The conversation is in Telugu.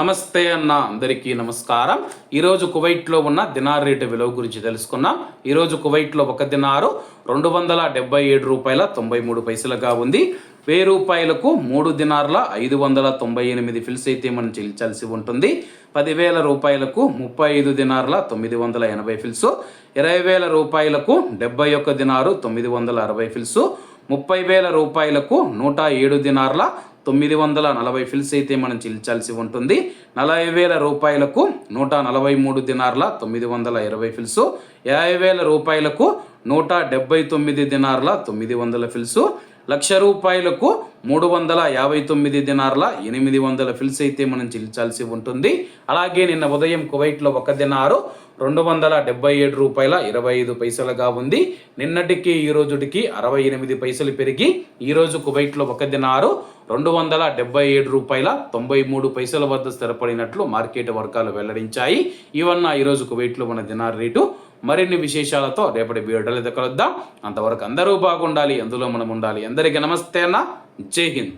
నమస్తే అన్న అందరికీ నమస్కారం. ఈరోజు కువైట్లో ఉన్న దినార్ రేటు విలువ గురించి తెలుసుకున్నాం ఈరోజు కువైట్లో ఒక దినారు రెండు వందల డెబ్బై ఏడు రూపాయల తొంభై మూడు పైసలుగా ఉంది. వెయ్యి రూపాయలకు మూడు దినార్ల ఐదు వందల తొంభై ఎనిమిది ఫిల్స్ అయితే మనం చెల్లించాల్సి ఉంటుంది. పదివేల రూపాయలకు ముప్పై ఐదు దినార్ల తొమ్మిది వందల ఎనభై ఫిల్స్ ఇరవై వేల రూపాయలకు డెబ్బై ఒక్క దినారు తొమ్మిది వందల అరవై ఫిల్స్ ముప్పై వేల రూపాయలకు నూట ఏడు దినార్ల తొమ్మిది వందల నలభై ఫిల్స్ అయితే మనం చెల్లించాల్సి ఉంటుంది. నలభై వేల రూపాయలకు నూట నలభై మూడు దినార్ల తొమ్మిది వందల ఇరవై ఫిల్స్. యాభై వేల రూపాయలకు నూట డెబ్బై తొమ్మిది దినార్ల తొమ్మిది వందల ఫిల్స్. లక్ష రూపాయలకు మూడు వందల యాభై తొమ్మిది దినార్ల ఎనిమిది వందల ఫిల్స్ అయితే మనం చెల్లించాల్సి ఉంటుంది. అలాగే నిన్న ఉదయం కువైట్లో ఒక దినారు రెండు వందల డెబ్బై ఏడు రూపాయల ఇరవై ఐదు పైసలుగా ఉంది. నిన్నటికి ఈ రోజుటికి అరవై ఎనిమిది పైసలు పెరిగి ఈరోజు కువైట్లో ఒక దినారు రెండు వందల డెబ్బై ఏడు రూపాయల తొంభై మూడు పైసల వద్ద స్థిరపడినట్లు మార్కెట్ వర్గాలు వెల్లడించాయి. ఇవన్న ఈరోజు కువైట్లో ఉన్న దినార్ రేటు. మరిన్ని విశేషాలతో రేపటి వీడియోలో కలుద్దాం. అంతవరకు అందరూ బాగుండాలి అందులో మనం ఉండాలి. అందరికీ నమస్తే అన్న. జై హింద్.